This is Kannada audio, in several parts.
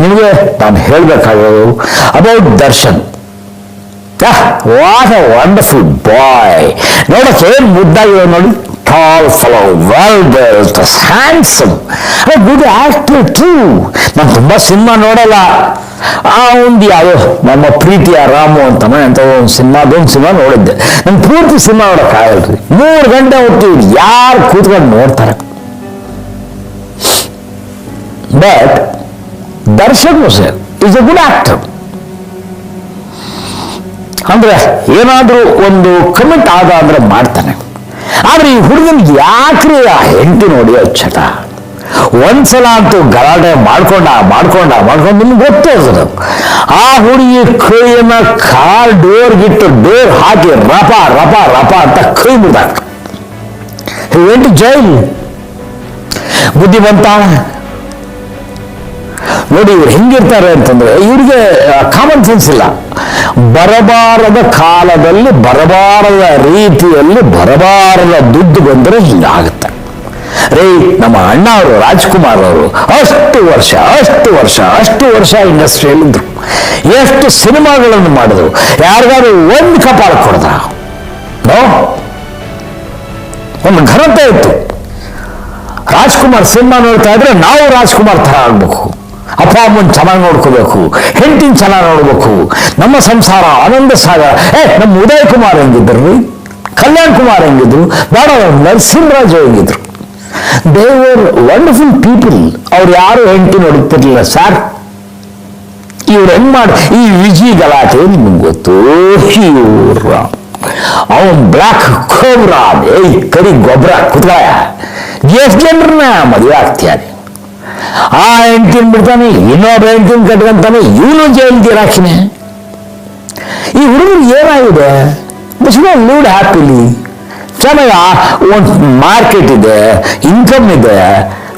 ನಿಮಗೆ ನಾನು ಹೇಳಬೇಕಾಗಿರೋದು about Darshan. What a wonderful boy ನೋಡಕ್ಕೆ ಏನ್ ಮುದ್ದಾಗಿದೆ ನೋಡಿ. Tall fellow well built handsome good actor true ನಾನು ತುಂಬ ಸಿನಿಮಾ ನೋಡಲ್ಲ. ಆ, ಒಂದು ಯಾವುದೋ ನಮ್ಮ ಪ್ರೀತಿಯ ರಾಮು ಅಂತಾನೆ ಅಂತ ಒಂದು ಸಿನಿಮಾ, ಅದೊಂದು ಸಿನಿಮಾ ನೋಡಿದ್ದೆ. ನಾನು ಪೂರ್ತಿ ಸಿನಿಮಾ ನೋಡೋಕ್ಕಾಗಲ್ರಿ ಮೂರು ಗಂಟೆ ಹೊತ್ತು ಯಾರು ಕೂತ್ಕೊಂಡು ನೋಡ್ತಾರೆ? But Darshan sir is a good actor ಅಂದ್ರೆ ಏನಾದ್ರೂ ಒಂದು ಕಮಿಟ್ ಆದ ಅಂದ್ರೆ ಮಾಡ್ತಾನೆ. ಆದ್ರೆ ಈ ಹುಡುಗನ್ ಯಾಕ್ರಿ ಆ ಹೆಂಡತಿ ನೋಡಿ ಅಚ್ಚಟ? ಚಟ ಒಂದ್ಸಲ ಅಂತೂ ಗಲಾಟೆ ಮಾಡ್ಕೊಂಡ ಮಾಡ್ಕೊಂಡ, ಮಾಡ್ಕೊಂಡು ನಿಮ್ಗೆ ಗೊತ್ತೋದು ಆ ಹುಡುಗಿ ಕೈಯನ್ನ ಕಾರ್ ಡೋರ್ಗಿಟ್ಟು ಡೋರ್ ಹಾಕಿ ರಪ ರಪ ರಪ ಅಂತ ಕೈ ಮುಟ್ಟ ಜೈಲ್. ಬುದ್ಧಿ ಬುದ್ಧಿವಂತ. ನೋಡಿ ಇವ್ರು ಹೆಂಗಿರ್ತಾರೆ ಅಂತಂದ್ರೆ ಇವ್ರಿಗೆ ಕಾಮನ್ ಸೆನ್ಸ್ ಇಲ್ಲ. ಬರಬಾರದ ಕಾಲದಲ್ಲಿ ಬರಬಾರದ ರೀತಿಯಲ್ಲಿ ಬರಬಾರದ ದುಡ್ಡು ಬಂದರೆ ಹಿಂಗಾಗುತ್ತೆ. ರೇ, ನಮ್ಮ ಅಣ್ಣ ಅವರು ರಾಜ್ಕುಮಾರ್ ಅವರು ಅಷ್ಟು ವರ್ಷ ಅಷ್ಟು ವರ್ಷ ಅಷ್ಟು ವರ್ಷ ಇಂಡಸ್ಟ್ರಿಯಲ್ಲಿದ್ದರು ಎಷ್ಟು ಸಿನಿಮಾಗಳನ್ನು ಮಾಡಿದ್ರು. ಯಾರಿಗಾದ್ರು ಒಂದು ಕಪಾಳ ಕೊಡ್ದ ಒಂದು ಘನತೆ ಇತ್ತು. ರಾಜ್ಕುಮಾರ್ ಸಿನಿಮಾ ನೋಡ್ತಾ ಇದ್ರೆ ನಾವು ರಾಜ್ಕುಮಾರ್ ಥರ ಆಗ್ಬೇಕು. ಅಪ್ಪ ಅಮ್ಮನ ಚೆನ್ನಾಗಿ ನೋಡ್ಕೋಬೇಕು, ಹೆಂಡತಿನ ಚೆನ್ನಾಗಿ ನೋಡ್ಬೇಕು. ನಮ್ಮ ಸಂಸಾರ ಆನಂದ ಸಾಗರ. ಏ, ನಮ್ಮ ಉದಯ್ ಕುಮಾರ್ ಹೆಂಗಿದ್ರು ಕಲ್ಯಾಣ್ ಕುಮಾರ್ ಹೆಂಗಿದ್ರು? ಬೇಡ ನರಸಿಂಹರಾಜ್ ಹೆಂಗಿದ್ರು? ದೇವರ್ ವಂಡರ್ಫುಲ್ ಪೀಪಲ್ ಅವ್ರು ಯಾರು ಹೆಂಡತಿ ನೋಡುತ್ತಿರಲಿಲ್ಲ ಸರ್ ಇವ್ರು ಹೆಂಗ್ ಮಾಡಿ, ಈ ವಿಜಿ ಗಲಾಟೆ ನಿಮ್ಗೆ ಗೊತ್ತು? ಇವ್ರ ಅವನ್ ಬ್ಲಾಕ್ ಕೋಬ್ರಾ ಏಯ್, ಕರಿ ಗೊಬ್ಬರ ಕುತ್ಕಾಯ ಎಷ್ಟು ಜನರನ್ನ ಮದುವೆ ಆಗ್ತಿಯಾನೆ ಆ ಹೆಂಡ್ತಿನ ಬಿಡ್ತಾನೆ, ಇನ್ನೊಬ್ಬ ಹೆಂಡ್ತಿನ ಕಟ್ಕೊಂತಾನೆ, ಇವನು ಜೈಲ್ ರಾಕ್ಷಣೆ. ಈ ಹುಡುಗರು ಏನಾಗಿದೆ? ಲೂಡ್ ಹ್ಯಾಪಿಲಿ ಚೆನ್ನಾಗ ಒಂದು ಮಾರ್ಕೆಟ್ ಇದೆ ಇನ್ಕಮ್ ಇದೆ,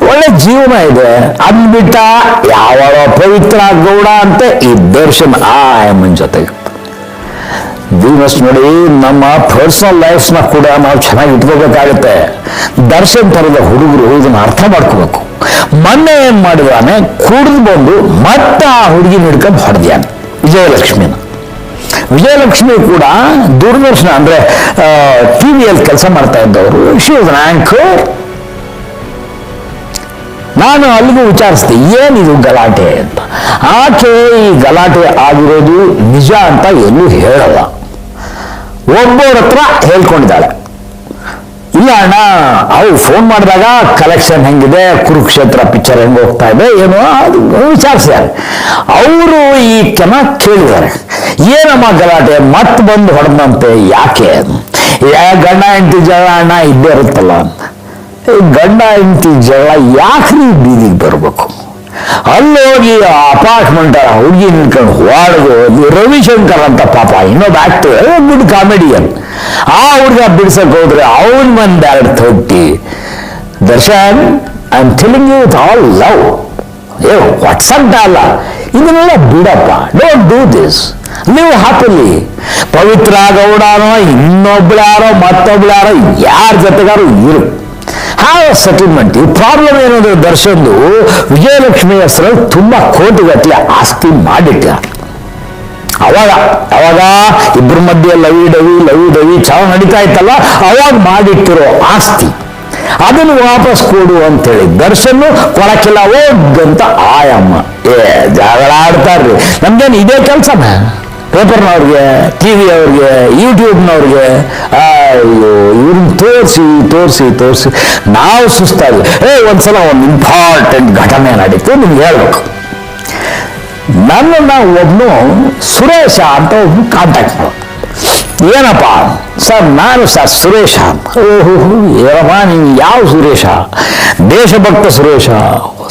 ಒಳ್ಳೆ ಜೀವನ ಇದೆ. ಅಂದ್ಬಿಟ್ಟ ಯಾವ ಪವಿತ್ರ ಗೌಡ ಅಂತ ಈ ದರ್ಶನ್, ಆ ಅಮ್ಮನ ಜೊತೆಗೆ ವಿ ಮಸ್ಟ್ ನೋಡಿ ನಮ್ಮ ಪರ್ಸನಲ್ ಲೈಫ್ನ ಕೂಡ ನಾವು ಚೆನ್ನಾಗಿ ಇಟ್ಕೋಬೇಕಾಗತ್ತೆ. ದರ್ಶನ್ ತರದ ಹುಡುಗರು ಇದನ್ನ ಅರ್ಥ ಮಾಡ್ಕೋಬೇಕು. ಮೊನ್ನೆ ಏನ್ ಮಾಡಿದಾನೆ ಕುಡಿದು ಬಂದು ಮತ್ತೆ ಆ ಹುಡುಗಿನ ಹಿಡ್ಕೊಂಡು ಹೊಡೆದ್ಯಾನೆ ವಿಜಯಲಕ್ಷ್ಮಿನ. ವಿಜಯಲಕ್ಷ್ಮಿ ಕೂಡ ದೂರದರ್ಶನ ಅಂದ್ರೆ ಟಿವಿಯಲ್ಲಿ ಕೆಲಸ ಮಾಡ್ತಾ ಇದ್ದವರು. ಶಿ ಆಂಕರ್ ನಾನು ಅಲ್ಲಿಗೂ ವಿಚಾರಿಸಿದೆ, ಏನಿದು ಗಲಾಟೆ ಅಂತ? ಆಕೆ ಈ ಗಲಾಟೆ ಆಗಿರೋದು ನಿಜ ಅಂತ ಎಲ್ಲೂ ಹೇಳಲ್ಲ. ಒಬ್ಬರ ಹತ್ರ ಹೇಳ್ಕೊಂಡಿದ್ದಾಳೆ. ಇಲ್ಲ ಅಣ್ಣ, ಅವ್ರು ಫೋನ್ ಮಾಡಿದಾಗ ಕಲೆಕ್ಷನ್ ಹೆಂಗಿದೆ, ಕುರುಕ್ಷೇತ್ರ ಪಿಕ್ಚರ್ ಹೆಂಗೆ ಹೋಗ್ತಾ ಇದೆ, ಏನು, ಅದು ವಿಚಾರಿಸಿದ್ದಾರೆ ಅವರು ಈ ಕೆನ ಕೇಳಿದ್ದಾರೆ. ಏನಮ್ಮ ಗಲಾಟೆ ಮತ್ತೆ ಬಂದು ಹೊಡೆದಂತೆ ಯಾಕೆ? ಗಂಡ, ಹೆಂಡತಿ ಜಗಳ, ಅಣ್ಣ ಇದ್ದೇ ಇರುತ್ತಲ್ಲ ಗಂಡ, ಹೆಂಡತಿ ಜಗಳ, ಯಾಕ್ರಿ ಬೀದಿಗೆ ಬರ್ಬೇಕು? ಅಲ್ಲೋಗಿ ಅಪಾರ್ಟ್ಮೆಂಟ್ ಹುಡುಗಿ ನಿಂತ್ಕೊಂಡು ಹೋಗಿ ರವಿಶಂಕರ್ ಅಂತ ಪಾಪ ಇನ್ನೊಬ್ಬ ಆಕ್ಟರ್ ಗುಡ್ ಕಾಮಿಡಿಯನ್ ಆ ಹುಡುಗ ಬಿಡ್ಸಕ್ ಹೋದ್ರೆ ಅವನ್ ಒಂದ್ ಎರಡು ತೊಟ್ಟಿ. Darshan I am telling you with all love ಏ ವಾಟ್ಸಪ್ ಅಲ್ಲ ಇದನ್ನೆಲ್ಲ ಬಿಡಪ್ಪ ಡೋಂಟ್ ಡೂ ದಿಸ್ ನೀವು ಹ್ಯಾಪಿಲಿ ಪವಿತ್ರ ಗೌಡನೋ ಇನ್ನೊಬ್ಳಾರೋ, ಮತ್ತೊಬ್ಳಾರೋ, ಯಾರ ಜೊತೆಗಾರು ಇರು. ಹ್ಯಾವ್ ಸೆಟಲ್ಮೆಂಟ್ ಈ ಪ್ರಾಬ್ಲಮ್ ಏನಂದ್ರೆ ದರ್ಶನ್ದು, ವಿಜಯಲಕ್ಷ್ಮಿ ಹೆಸರಲ್ಲಿ ತುಂಬಾ ಕೋಟಿಗಟ್ಟಲೆ ಆಸ್ತಿ ಮಾಡಿಟ್ಟ ಅವಾಗ ಅವಾಗ ಇಬ್ಬರ ಮಧ್ಯೆ ಲವಿ ಡವಿ ಲವಿ ಡವಿ ಚಾವ ನಡೀತಾ ಇತ್ತಲ್ಲ, ಅವಾಗ ಮಾಡಿಟ್ಟಿರೋ ಆಸ್ತಿ. ಅದನ್ನು ವಾಪಸ್ ಕೊಡು ಅಂತೇಳಿ ದರ್ಶನ್ ಕೊಡಕ್ಕಿಲ್ಲ ಹೋಗಂತ ಆಯಮ್ಮ. ಏ, ಜಗಳ ಆಡ್ತಾರ್ರಿ. ನಮ್ಗೇನು ಇದೇ ಕೆಲಸನ? ಪೇಪರ್ನವ್ರಿಗೆ, ಟಿ ವಿ ಅವ್ರಿಗೆ ಯೂಟ್ಯೂಬ್ನವ್ರಿಗೆ ಇವ್ರನ್ನ ತೋರಿಸಿ ತೋರಿಸಿ ತೋರಿಸಿ. ನಾವು ಸುಸ್ತಾಗಿ, ಏ, ಒಂದ್ಸಲ ಒಂದು ಇಂಪಾರ್ಟೆಂಟ್ ಘಟನೆ ನಡೀತು, ನಿಮ್ಗೆ ಹೇಳ್ಬೇಕು. ನನ್ನನ್ನು ಒಬ್ಬನು ಸುರೇಶ ಅಂತ ಒಬ್ಬನು ಕಾಂಟ್ಯಾಕ್ಟ್ ಮಾಡ. ಏನಪ್ಪ? ಸರ್, ನಾನು ಸರ್ ಸುರೇಶ ಓಹೋ, ಏನಪ್ಪ, ನೀನು ಯಾವ ಸುರೇಶ? ದೇಶಭಕ್ತ ಸುರೇಶ,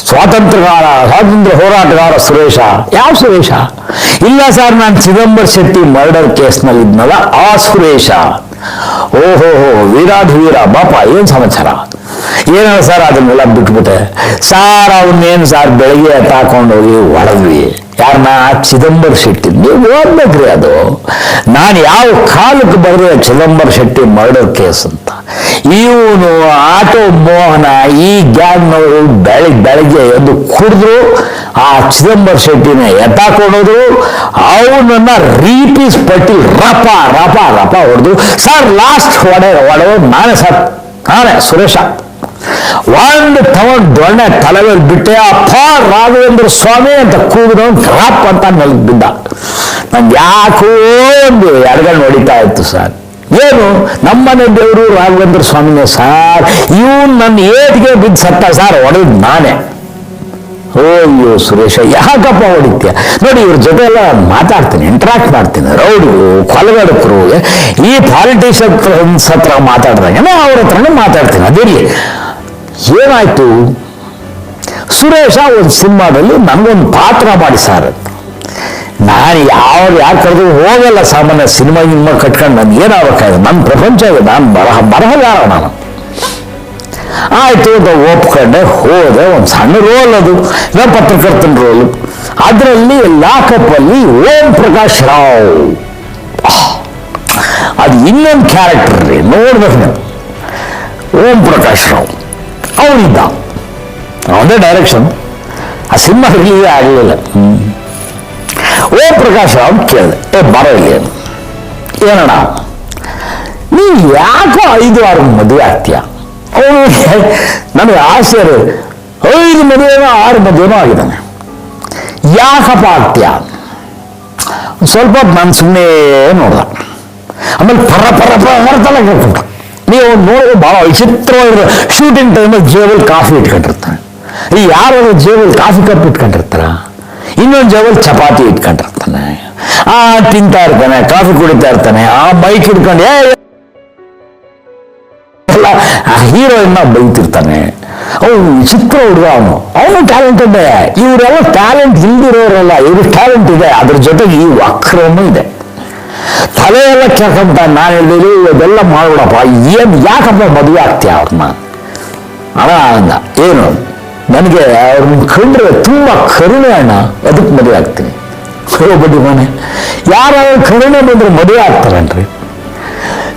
ಸ್ವಾತಂತ್ರ್ಯಗಾರ ಸ್ವಾತಂತ್ರ್ಯ ಹೋರಾಟಗಾರ ಸುರೇಶ. ಯಾವ ಸುರೇಶ? ಇಲ್ಲ ಸರ್, ನಾನು ಚಿದಂಬರ ಶೆಟ್ಟಿ ಮರ್ಡರ್ ಕೇಸ್ನಲ್ಲಿ ಇದ್ನಲ್ಲ ಆ ಸುರೇಶ. ಓಹೋ ವೀರ, ಬಾಪ, ಏನು ಸಮಾಚಾರ? ಏನೋ ಸರ್ ಅದನ್ನೆಲ್ಲ ಬಿಟ್ಬಿಟ್ಟೆ. ಸಾರ್ ಅವನ್ನೇನು ಸರ್ ಬೆಳಗ್ಗೆ ತಾಕೊಂಡೋಗಿ ಹೊಡೆದ್ವಿ ಯಾರನ್ನ ಚಿದಂಬರ ಶೆಟ್ಟಿ. ನೀವು ಓದ್ಬೇಕ್ರಿ ಅದು. ನಾನು ಯಾವ ಕಾಲಕ್ಕೆ ಬರೆದೆ ಚಿದಂಬರ ಶೆಟ್ಟಿ ಮರ್ಡರ್ ಕೇಸ್ ಅಂತ? ಇವನು ಆಟೋ ಮೋಹನ ಈ ಗ್ಯಾಂಗ್ನವರು ಬೆಳಗ್ಗೆ ಬೆಳಗ್ಗೆ ಎದ್ದು ಕುಡಿದ್ರು, ಆ ಚಿದಂಬರ ಶೆಟ್ಟಿನ ಎತ್ತಾಕೊಂಡೋದ್ರು ಅವನನ್ನ ರೀಪೀಸ್ ಪಟ್ಟಿ ರಪ ರಪ ರಪ ಹೊಡೆದು, ಸರ್ ಲಾಸ್ಟ್ ಹೊಡೆ ಹೊಡೆದು ನಾನೇ ಸರ್, ನಾನೇ ಸುರೇಶ. ಒಂದು ತಗೊಂಡು ದೊಣ್ಣೆ ತಲೆ ಮೇಲೆ ಬಿಟ್ಟೆ ಅಪ್ಪ ರಾಘವೇಂದ್ರ ಸ್ವಾಮಿ ಅಂತ ಕೂಗಿದವನು ರಪ್ ಅಂತ ನೆಲಕ್ಕೆ ಬಿದ್ದ. ನಂಗೆ ಯಾಕೋ ಒಂದು ಎಡಗಣ್ಣು ಹೊಡಿತಾ ಇತ್ತು ಸರ್. ಏನು? ನಮ್ಮನೆ ದೇವರು ರಾಘವೇಂದ್ರ ಸ್ವಾಮಿನೇ ಸಾರ್. ಇವನು ನನ್ನ ಏಟಿಗೆ ಬಿದ್ದು ಸತ್ತ ಸಾರ್ ಹೊಡೆದ್ ನಾನೇ. ಅಯ್ಯೋ ಸುರೇಶ, ಯಾಕಪ್ಪ ಹೊಡಿತ್ಯ? ನೋಡಿ ಇವ್ರ ಜೊತೆ ಎಲ್ಲ ಮಾತಾಡ್ತೀನಿ ಇಂಟ್ರಾಕ್ಟ್ ಮಾಡ್ತೀನಿ ರೌಡಿಗಳು ಕೊಲಗಡಕರು ಈ ಪಾಲಿಟಿಷಿಯನ್ಸ್ ಹತ್ರ ಮಾತಾಡ್ದಾಗ ಅವ್ರ ಹತ್ರನೇ ಮಾತಾಡ್ತೀನಿ, ಅದಿರಲಿ. ಏನಾಯ್ತು? ಸುರೇಶ ಒಂದು ಸಿನಿಮಾದಲ್ಲಿ ನನಗೊಂದು ಪಾತ್ರ ಮಾಡಿ ಸರ್ ನಾನು ಯಾವ ಯಾರು ಕರೆದು ಹೋಗಲ್ಲ ಸಾಮಾನ್ಯ ಸಿನಿಮಾ ಗಿನಿಮಾ ಕಟ್ಕೊಂಡು ನಾನು ಏನಾಗಬೇಕಾಗಿದೆ ನನ್ನ ಪ್ರಪಂಚ ಇದೆ, ನಾನು ಬರಹ, ಬರಹಗಾರ ನಾನು. ಆಯಿತು ಅಂತ ಒಪ್ಕೊಂಡೆ, ಹೋದೆ, ಒಂದು ಸಣ್ಣ ರೋಲ್ ಅದು ಇಲ್ಲ ಪತ್ರಕರ್ತನ ರೋಲು ಅದರಲ್ಲಿ ಲಾಕಪ್ಪಲ್ಲಿ ಓಂ ಪ್ರಕಾಶ್ ರಾವ್. ಅದು ಇನ್ನೊಂದು ಕ್ಯಾರೆಕ್ಟರ್ ರೀ, ನೋಡ್ಬೇಕು ನೀವು. ಓಂ ಪ್ರಕಾಶ್ ರಾವ್. ಅವನಿದ್ದ. ಅವನೇ ಡೈರೆಕ್ಷನ್ ಆ ಸಿನಿಮಾ ರಿಲೀಸ್ ಆಗಲಿಲ್ಲ. ಓಂ ಪ್ರಕಾಶ ರಾವ್ ಕೇಳಿದೆ, ಏ, ಬರೋ ಇಲ್ಲಿ. ಏನಣ್ಣ ನೀ ಯಾಕೋ ಐದು ಆರು ಮದುವೆ ಆಗ್ತೀಯ? ಅವನು ನನಗೆ ಆಸೆ. ಐದು ಮದುವೆನೋ ಆರು ಮದುವೆನೋ ಆಗಿದ್ದಾನೆ. ಯಾಕಪ್ಪ ಆಗ್ತೀಯ? ಸ್ವಲ್ಪ ನಾನು ಸುಮ್ಮನೆ ನೋಡ್ದ. ಆಮೇಲೆ ಪರ ಪರ ಪರ ತಲೆ ಕೇಳ್ಕೊಂಡ ನೀವು ನೋಡೋದು ಭಾಳ ವಿಚಿತ್ರವಾಗಿರೋ ಶೂಟಿಂಗ್ ಟೈಮಲ್ಲಿ ಜೇಬಲ್ಲಿ ಕಾಫಿ ಇಟ್ಕೊಂಡಿರ್ತಾನೆ. ಈ ಯಾರು ಜೇಬಲ್ಲಿ ಕಾಫಿ ಕಪ್ ಇಟ್ಕೊಂಡಿರ್ತಾರ? ಇನ್ನೊಂದು ಜೇಬಲ್ಲಿ ಚಪಾತಿ ಇಟ್ಕೊಂಡಿರ್ತಾನೆ ಆ ತಿಂತಾ ಇರ್ತಾನೆ ಕಾಫಿ ಕುಡಿತಾ ಇರ್ತಾನೆ ಆ ಬೈಕ್ ಹಿಡ್ಕೊಂಡು ಏ ಎಲ್ಲ ಆ ಹೀರೋಯಿನ್ನ ಬೈತಿರ್ತಾನೆ ಅವನು ವಿಚಿತ್ರ ಹುಡುಗ ಅವನು ಅವನು ಟ್ಯಾಲೆಂಟೆಡ್ ಇವರೆಲ್ಲ ಟ್ಯಾಲೆಂಟ್ ಇಲ್ದಿರೋರೆಲ್ಲ ಇವ್ರಿಗೆ ಟ್ಯಾಲೆಂಟ್ ಇದೆ ಅದ್ರ ಜೊತೆಗೆ ಈ ವಕ್ರನೂ ಇದೆ ತಲೆ ಎಲ್ಲ ಕೇಳ್ಕೊಂತ ನಾನು ಹೇಳಿದ್ರು ಇದೆಲ್ಲ ಮಾಡ್ಬಿಡಪ್ಪ ಏನು ಯಾಕಪ್ಪ ಮದುವೆ ಆಗ್ತೀಯ ಅವ್ರನ್ನ ಅಣ್ಣ ಅಂದ ಏನು ನನಗೆ ಅವ್ರನ್ನ ಕಂಡ್ರೆ ತುಂಬ ಕರುಣೆ ಅಣ್ಣ. ಅದಕ್ಕೆ ಮದುವೆ ಆಗ್ತೀನಿ. ಬಡ್ಡಿ ಮನೆ ಯಾರು ಕರುಣೆ ಬಂದ್ರೆ ಮದುವೆ ಆಗ್ತಾರನ್ರಿ?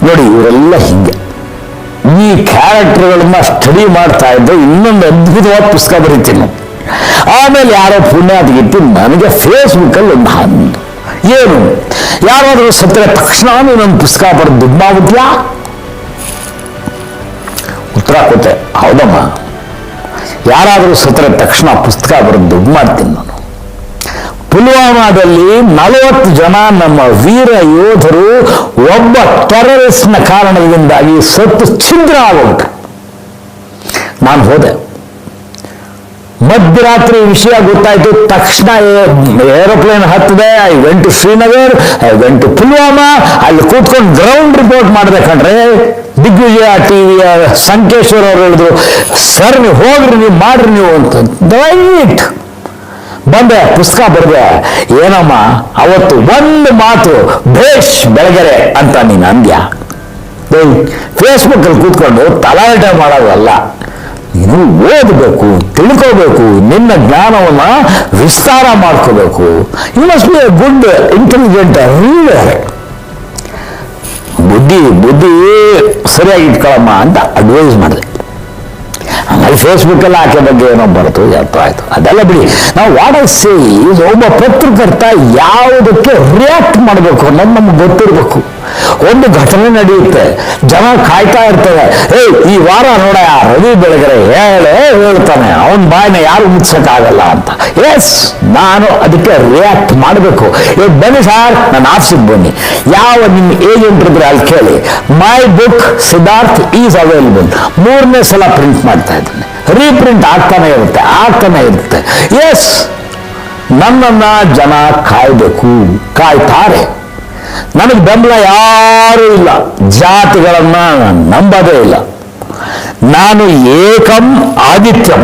ನೋಡಿ, ಇವರೆಲ್ಲ ಹಿಂಗೆ. ಈ ಕ್ಯಾರೆಕ್ಟರ್ಗಳನ್ನ ಸ್ಟಡಿ ಮಾಡ್ತಾ ಇದ್ದೆ ಇನ್ನೊಂದು ಅದ್ಭುತವಾದ ಪುಸ್ತಕ ಬರೀತೀನಿ. ಆಮೇಲೆ ಯಾರೋ ಪುಣ್ಯಾತಿಗಿತ್ತು ನನಗೆ ಫೇಸ್ಬುಕ್ಕಲ್ಲಿ ಒಂದು ಹಂದು ಏನು? ಯಾರಾದರೂ ಸತ್ತರೆ ತಕ್ಷಣ ನೀನೊಂದು ಪುಸ್ತಕ ಬರೋದು ದುಡ್ಡು ಉತ್ತರ ಕೊಟ್ಟೆ. ಹೌದಮ್ಮ. ಯಾರಾದರೂ ಸತ್ತರೆ ತಕ್ಷಣ ಪುಸ್ತಕ ಬರೆದು ದುಡ್ಡು ಮಾಡ್ತೀನಿ ನಾನು. ಪುಲ್ವಾಮಾದಲ್ಲಿ ನಲವತ್ತು ಜನ ನಮ್ಮ ವೀರ ಯೋಧರು ಒಬ್ಬ ಟೆರರಿಸ್ಟ್ನ ಕಾರಣದಿಂದಾಗಿ ಸತ್ತು ಛಿದ್ರ ಆಗೋಗ್ಬಿಟ್ರು. ನಾನು ಹೋದೆ. ಮಧ್ಯರಾತ್ರಿ ವಿಷಯ ಗೊತ್ತಾಯ್ತು. ತಕ್ಷಣ aeroplane ಹತ್ತದೆ, I went to Srinagar I went to Pulwama ಅಲ್ಲಿ ಕೂತ್ಕೊಂಡು ಗ್ರೌಂಡ್ ರಿಪೋರ್ಟ್ ಮಾಡ್ಬೇಕಂದ್ರೆ ದಿಗ್ವಿಜಯ ಟಿವಿಯ ಸಂಕೇಶ್ವರ್ ಅವರು ಹೇಳಿದ್ರು ಸರ್ ನೀವು ಹೋಗ್ರಿ, ನೀವು ಮಾಡ್ರಿ ನೀವು ಅಂತ. ದಯವಿಟ್ಟು ಬಂದೆ, ಪುಸ್ತಕ ಬರೆದೆ. ಏನಮ್ಮ, ಅವತ್ತು ಒಂದು ಮಾತು, ಭೇಷ್ ಬೆಳಗೆರೆ ಅಂತ ನೀನು ಅಂದ್ಯ? ಫೇಸ್ಬುಕ್ಕಲ್ಲಿ ಕೂತ್ಕೊಂಡು ತಲಾಟೆ ಮಾಡೋದಲ್ಲ ನೀನು ಓದಬೇಕು, ತಿಳ್ಕೋಬೇಕು, ನಿನ್ನ ಜ್ಞಾನವನ್ನ ವಿಸ್ತಾರ ಮಾಡ್ಕೋಬೇಕು. You must be a good intelligent reader ಬುದ್ಧಿ ಬುದ್ಧಿ ಸರಿಯಾಗಿ ಇಟ್ಕೊಳ್ಳಮ್ಮ ಅಂತ ಅಡ್ವೈಸ್ ಮಾಡಿದೆ. ಆಮೇಲೆ ಫೇಸ್ಬುಕ್ಕಲ್ಲಿ ಆಕೆ ಬಗ್ಗೆ ಏನೋ ಬರ್ತು ಅರ್ಥ ಆಯಿತು. ಅದೆಲ್ಲ ಬಿಡಿ. ನಾವು ವಾಟ್ ಐ ಸೇ ಒಬ್ಬ ಪತ್ರಕರ್ತ ಯಾವುದಕ್ಕೆ ರಿಯಾಕ್ಟ್ ಮಾಡಬೇಕು ಅನ್ನೋದು ನಮ್ಗೆ ಗೊತ್ತಿರಬೇಕು. ಒಂದು ಘಟನೆ ನಡೆಯುತ್ತೆ. ಜನ ಕಾಯ್ತಾ ಇರ್ತಾರೆ. ಏಯ್, ಈ ವಾರ ನೋಡ ರವಿ ಬೆಳಗರೆ ಹೇಳೇ, ಹೇಳ್ತಾನೆ, ಅವನ ಬಾಯಿನ ಯಾರು ಮುಚ್ಚಕ್ಕಾಗಲ್ಲ ಅಂತ. ಎಸ್ ನಾನು ಅದಕ್ಕೆ ರಿಯಾಕ್ಟ್ ಮಾಡಬೇಕು. ಏ, ಬನ್ನಿ ಸಾರ್ ನನ್ನ ಆಫೀಸಿಗೆ ಬನ್ನಿ. ಯಾವ ನಿಮ್ಮ ಏಜೆಂಟ್ ಇದ್ರೆ ಅಲ್ಲಿ ಕೇಳಿ. My book Siddharth is available ಮೂರನೇ ಸಲ ಪ್ರಿಂಟ್ ಮಾಡ್ತಾ ಇದ್ದಾನೆ. ರೀಪ್ರಿಂಟ್ ಆಗ್ತಾನೆ ಇರುತ್ತೆ ಆಗ್ತಾನೆ ಇರುತ್ತೆ. ಎಸ್ ನನ್ನನ್ನ ಜನ ಕಾಯ್ಬೇಕು, ಕಾಯ್ತಾರೆ. ನನಗೆ ಬೆಂಬಲ ಯಾರೂ ಇಲ್ಲ. ಜಾತಿಗಳನ್ನ ನಾನು ನಂಬೋದೇ ಇಲ್ಲ. ನಾನು ಏಕಂ ಆದಿತ್ಯಂ.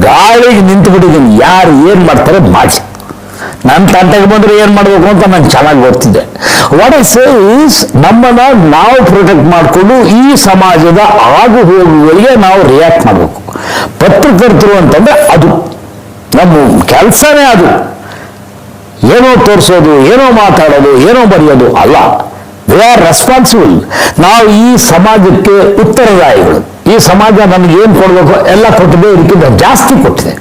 ಗಾಳಿಗೆ ನಿಂತು ಬಿಟ್ಟಿದ್ದೀನಿ ಯಾರು ಏನು ಮಾಡ್ತಾರೆ ಮಾಡಿ. ನನ್ನ ತಂಟೆಗೆ ಬಂದ್ರೆ ಏನು ಮಾಡಬೇಕು ಅಂತ ನಂಗೆ ಚೆನ್ನಾಗಿ ಗೊತ್ತಿದೆ ವಾಟ್ ಐ ಸೇ ಈಸ್ ನಮ್ಮನ್ನು ನಾವು ಪ್ರೊಟೆಕ್ಟ್ ಮಾಡಿಕೊಂಡು ಈ ಸಮಾಜದ ಆಗು ಹೋಗುಗಳಿಗೆ ನಾವು ರಿಯಾಕ್ಟ್ ಮಾಡಬೇಕು. ಪತ್ರಕರ್ತರು ಅಂತಂದ್ರೆ ಅದು. ನಮ್ಮ ಕೆಲಸನೇ ಅದು. ಏನೋ ತೋರಿಸೋದು, ಏನೋ ಮಾತಾಡೋದು, ಏನೋ ಬರೆಯೋದು ಅಲ್ಲ. ದೇ ಆರ್ ರೆಸ್ಪಾನ್ಸಿಬಲ್ ನಾವು ಈ ಸಮಾಜಕ್ಕೆ ಉತ್ತರದಾಯಿಗಳು. ಈ ಸಮಾಜ ನಮ್ಗೆ ಏನ್ ಕೊಡ್ಬೇಕು? ಎಲ್ಲ ಕೊಟ್ಟಿದೆ, ಇದಕ್ಕಿಂತ ಜಾಸ್ತಿ ಕೊಟ್ಟಿದೆ.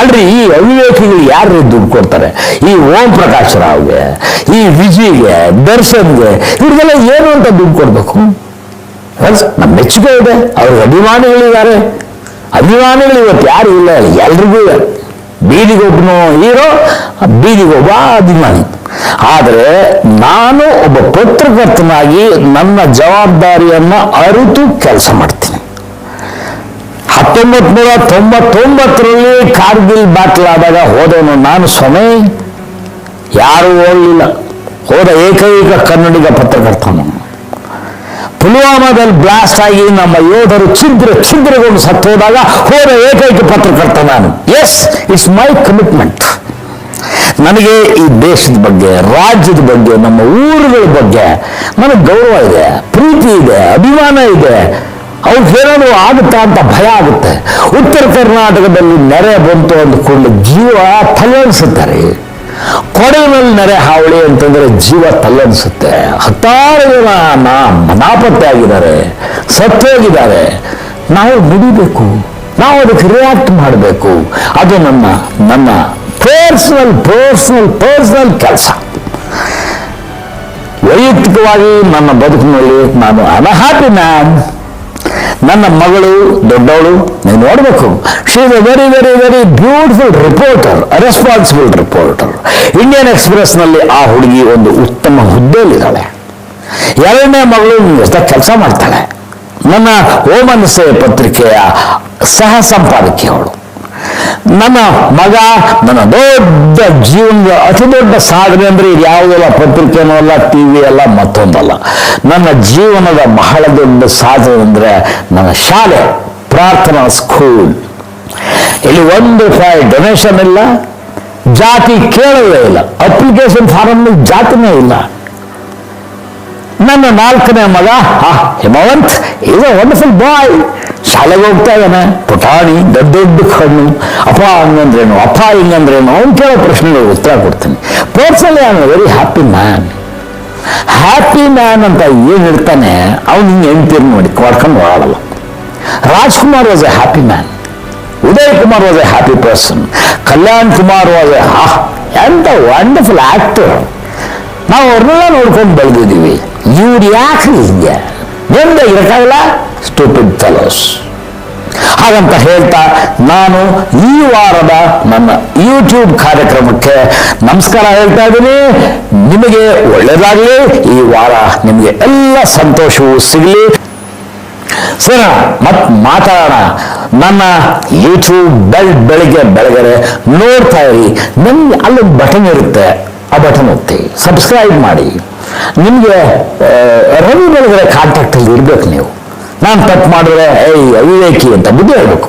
ಅಲ್ರಿ, ಈ ಅವಿವೇಕಿಗಳು ಯಾರು ದುಡ್ಡು ಕೊಡ್ತಾರೆ? ಈ ಓಂ ಪ್ರಕಾಶ್ ರಾವ್ಗೆ, ಈ ವಿಜಿಗೆ, ದರ್ಶನ್ಗೆ, ಇವ್ರಿಗೆಲ್ಲ ಏನು ಅಂತ ದುಡ್ಡು ಕೊಡ್ಬೇಕು? ನಮ್ಮ ಮೆಚ್ಚುಗೆ ಇದೆ. ಅವ್ರಿಗೆ ಅಭಿಮಾನಿಗಳಿದ್ದಾರೆ. ಅಭಿಮಾನಿಗಳು ಇವತ್ತು ಯಾರು ಇಲ್ಲ, ಎಲ್ರಿಗೂ ಬೀದಿಗೊಬ್ಬನು ಹೀರೋ ಬೀದಿಗೊಬ್ಬ ಅಭಿಮಾನಿ. ಆದರೆ ನಾನು ಒಬ್ಬ ಪತ್ರಕರ್ತನಾಗಿ ನನ್ನ ಜವಾಬ್ದಾರಿಯನ್ನು ಅರಿತು ಕೆಲಸ ಮಾಡ್ತೀನಿ. ಹತ್ತೊಂಬತ್ ನೂರ ತೊಂಬತ್ತೊಂಬತ್ತರಲ್ಲಿ ಕಾರ್ಗಿಲ್ ಬ್ಯಾಟಲ್ ಆದಾಗ ಹೋದವನು ನಾನು ಸ್ವಾಮಿ. ಯಾರೂ ಹೋಗಲಿಲ್ಲ ಹೋದ ಏಕೈಕ ಕನ್ನಡಿಗ ಪತ್ರಕರ್ತನು. ಪುಲ್ವಾಮಾದಲ್ಲಿ ಬ್ಲಾಸ್ಟ್ ಆಗಿ ನಮ್ಮ ಯೋಧರು ಛಿದ್ರ ಛಿದ್ರಗೊಂಡು ಸತ್ತೋದಾಗ ಹೋದ ಏಕೈಕ ಪತ್ರಕರ್ತ ನಾನು. ಎಸ್ ಇಟ್ಸ್ ಮೈ ಕಮಿಟ್ಮೆಂಟ್ ನನಗೆ ಈ ದೇಶದ ಬಗ್ಗೆ, ರಾಜ್ಯದ ಬಗ್ಗೆ, ನಮ್ಮ ಊರುಗಳ ಬಗ್ಗೆ ನನಗೆ ಗೌರವ ಇದೆ, ಪ್ರೀತಿ ಇದೆ, ಅಭಿಮಾನ ಇದೆ. ಅವ್ರಿಗೇನಾದ್ರು ಆಗುತ್ತಾ ಅಂತ ಭಯ ಆಗುತ್ತೆ. ಉತ್ತರ ಕರ್ನಾಟಕದಲ್ಲಿ ನೆರೆ ಬಂತು ಅಂದ್ಕೊಂಡು ಜೀವ ತಲೆಣಿಸುತ್ತಾರೆ ಕೊಡಗಿನಲ್ಲಿ ನೆರೆ ಹಾವಳಿ ಅಂತಂದ್ರೆ ಜೀವ ತಲ್ಲನಿಸುತ್ತೆ. ಹತ್ತಾರು ಜನ ನಾಪತ್ತೆ ಆಗಿದ್ದಾರೆ ಸತ್ತೋಗಿದ್ದಾರೆ. ನಾವು ನುಡಿಬೇಕು ನಾವು ಅದಕ್ಕೆ ರಿಯಾಕ್ಟ್ ಮಾಡಬೇಕು. ಅದು ನನ್ನ ನನ್ನ ಪರ್ಸನಲ್ ಪರ್ಸನಲ್ ಪರ್ಸನಲ್ ಕೆಲಸ. ವೈಯಕ್ತಿಕವಾಗಿ ನನ್ನ ಬದುಕಿನಲ್ಲಿ ನಾನು ಅನಹ್ಯಾಪಿ ಮ್ಯಾನ್ ನನ್ನ ಮಗಳು, ದೊಡ್ಡವಳು, ನೀವು ನೋಡಬೇಕು. She is a very very very beautiful reporter responsible reporter Indian ಎಕ್ಸ್ಪ್ರೆಸ್ನಲ್ಲಿ ಆ ಹುಡುಗಿ ಒಂದು ಉತ್ತಮ ಹುದ್ದೆಯಲ್ಲಿದ್ದಾಳೆ. ಎರಡನೇ ಮಗಳು ಕೆಲಸ ಮಾಡ್ತಾಳೆ. ನನ್ನ ಓಮನಸೆ ಪತ್ರಿಕೆಯ ಸಹ ಸಂಪಾದಕಿ ಅವಳು ನನ್ನ ಮಗ ನನ್ನ ದೊಡ್ಡ ಜೀವನದ ಅತಿ ದೊಡ್ಡ ಸಾಧನೆ ಅಂದ್ರೆ ಇದು ಯಾವುದಲ್ಲ ಪತ್ರಿಕೆನೂ ಅಲ್ಲ ಟಿ ವಿ ಅಲ್ಲ ಮತ್ತೊಂದಲ್ಲ. ನನ್ನ ಜೀವನದ ಬಹಳ ದೊಡ್ಡ ಸಾಧನೆ ಅಂದ್ರೆ ನನ್ನ ಶಾಲೆ ಪ್ರಾರ್ಥನಾ ಸ್ಕೂಲ್ ಇಲ್ಲಿ ಒಂದು ರೂಪಾಯಿ ಡೊನೇಷನ್ ಇಲ್ಲ ಜಾತಿ ಕೇಳಲೇ ಇಲ್ಲ ಅಪ್ಲಿಕೇಶನ್ ಫಾರಮ್ ಜಾತಿನೇ ಇಲ್ಲ. ನನ್ನ ನಾಲ್ಕನೇ ಮಗ ಆ, ಹೇಮವಂತ್ ಅ ವಂಡರ್ಫುಲ್ ಬಾಯ್ ಶಾಲೆಗೆ ಹೋಗ್ತಾ ಇದ್ದಾನೆ ಪುಟಾಣಿ ದೊಡ್ಡ ದೊಡ್ಡ ಕಣ್ಣು ಅಪ್ಪ ಹಂಗಂದ್ರೇನು ಅಪ್ಪ ಹಿಂಗಂದ್ರೇನು ಅವ್ನು ಕೇಳೋ ಪ್ರಶ್ನೆಗೆ ಉತ್ತರ ಕೊಡ್ತೀನಿ personally I very happy man happy man ಅಂತ ಏನು ಇರ್ತಾನೆ ಅವ್ನು ಹಿಂಗೆ ಹೆಂಡ್ತೀರ್ ನೋಡಿ ಕೊಡ್ಕೊಂಡು ಓಡಾಡಲ್ಲ Rajkumar was a happy man Uday Kumar was a happy person Kalyan Kumar was a ಹಾ ಎಂತ ವಂಡರ್ಫುಲ್ ಆಕ್ಟರ್ ನಾವು ಅವ್ರನ್ನೆಲ್ಲ ನೋಡ್ಕೊಂಡು ಬೆಳೆದಿದ್ದೀವಿ ಇವ್ರು ಯಾಕೆ ಹಿಂಗೆ ಮುಂದೆ ಇರಕ್ಕಾಗಲ್ಲ ಸ್ಟೂಪಿಡ್ ಫೆಲೋಸ್ ಹಾಗಂತ ಹೇಳ್ತಾ ನಾನು ಈ ವಾರದ ನನ್ನ ಯೂಟ್ಯೂಬ್ ಕಾರ್ಯಕ್ರಮಕ್ಕೆ ನಮಸ್ಕಾರ ಹೇಳ್ತಾ ಇದ್ದೀನಿ. ನಿಮಗೆ ಒಳ್ಳೆಯದಾಗಲಿ ಈ ವಾರ ನಿಮಗೆ ಎಲ್ಲ ಸಂತೋಷವೂ ಸಿಗಲಿ. ಸರ, ಮತ್ ಮಾತಾಡೋಣ. ನನ್ನ ಯೂಟ್ಯೂಬ್ ಬೆಳ್ ಬೆಳಿಗ್ಗೆ ಬೆಳಗ್ಗೆ ನೋಡ್ತಾ ಇರಿ. ನಮ್ಗೆ ಅಲ್ಲೊಂದು ಬಟನ್ ಇರುತ್ತೆ. ಆ ಬಟನ್ ಒತ್ತಿ. ಸಬ್ಸ್ಕ್ರೈಬ್ ಮಾಡಿ. ನಿಮಗೆ ರವಿ ಬೆಳಗ್ಗೆ ಕಾಂಟ್ಯಾಕ್ಟಲ್ಲಿ ಇರಬೇಕು ನೀವು. ನಾನು ತಪ್ಪು ಮಾಡಿದ್ರೆ, ಏಯ್ ವಿವೇಕಿ ಅಂತ ಬುದ್ಧಿ ಹೇಳ್ಬೇಕು.